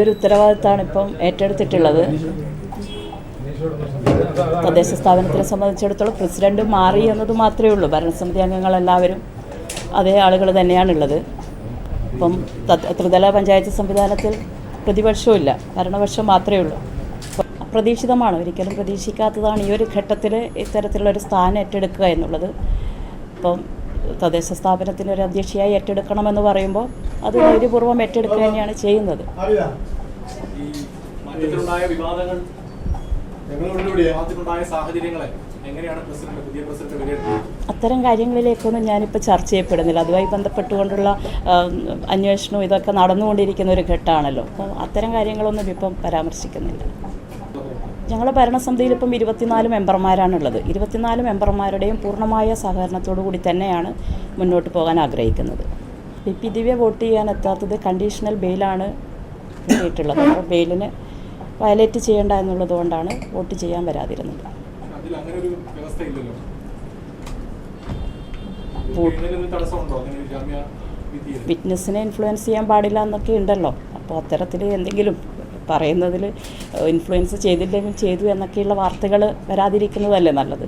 വലിയൊരു ഉത്തരവാദിത്തമാണ് ഇപ്പം ഏറ്റെടുത്തിട്ടുള്ളത്. തദ്ദേശ സ്ഥാപനത്തിനെ സംബന്ധിച്ചിടത്തോളം പ്രസിഡന്റ് മാറി എന്നത് മാത്രമേ ഉള്ളൂ. ഭരണസമിതി അംഗങ്ങളെല്ലാവരും അതേ ആളുകൾ തന്നെയാണുള്ളത്. ഇപ്പം ത്രിതല പഞ്ചായത്ത് സംവിധാനത്തിൽ പ്രതിപക്ഷവും ഇല്ല. ഭരണപക്ഷം മാത്രമേ ഉള്ളൂ. അപ്പം അപ്രതീക്ഷിതമാണ്. ഒരിക്കലും പ്രതീക്ഷിക്കാത്തതാണ് ഈ ഒരു ഘട്ടത്തിൽ ഇത്തരത്തിലുള്ള ഒരു സ്ഥാനം ഏറ്റെടുക്കുക എന്നുള്ളത്. ഇപ്പം തദ്ദേശ സ്ഥാപനത്തിന് ഒരു അധ്യക്ഷയായി ഏറ്റെടുക്കണമെന്ന് പറയുമ്പോൾ അത് ധൈര്യപൂർവം ഏറ്റെടുക്കുക തന്നെയാണ് ചെയ്യുന്നത്. അത്തരം കാര്യങ്ങളിലേക്കൊന്നും ഞാനിപ്പോൾ ചർച്ച ചെയ്യപ്പെടുന്നില്ല. അതുമായി ബന്ധപ്പെട്ടുകൊണ്ടുള്ള അന്വേഷണവും ഇതൊക്കെ നടന്നുകൊണ്ടിരിക്കുന്ന ഒരു ഘട്ടമാണല്ലോ. അപ്പോൾ അത്തരം കാര്യങ്ങളൊന്നും ഇപ്പം പരാമർശിക്കുന്നില്ല. ഞങ്ങളുടെ ഭരണസമിതിയിൽ ഇപ്പം ഇരുപത്തിനാല് മെമ്പർമാരാണുള്ളത്. ഇരുപത്തിനാല് മെമ്പർമാരുടെയും പൂർണമായ സഹകരണത്തോടു കൂടി തന്നെയാണ് മുന്നോട്ട് പോകാൻ ആഗ്രഹിക്കുന്നത്. പി പി ദിവ്യ വോട്ട് ചെയ്യാൻ എത്താത്തത് കണ്ടീഷണൽ ബെയിലാണ് കിട്ടിയിട്ടുള്ളത് അപ്പോൾ ബെയിലിന് വയലേറ്റ് ചെയ്യേണ്ട എന്നുള്ളത് കൊണ്ടാണ് വോട്ട് ചെയ്യാൻ വരാതിരുന്നത്. വിറ്റ്നസ്സിനെ ഇൻഫ്ലുവൻസ് ചെയ്യാൻ പാടില്ല എന്നൊക്കെ ഉണ്ടല്ലോ. അപ്പോൾ അത്തരത്തിൽ എന്തെങ്കിലും പറയുന്നതിൽ ഇൻഫ്ലുവൻസ് ചെയ്തില്ലെങ്കിൽ ചെയ്തു എന്നൊക്കെയുള്ള വാർത്തകൾ വരാതിരിക്കുന്നതല്ലേ നല്ലത്?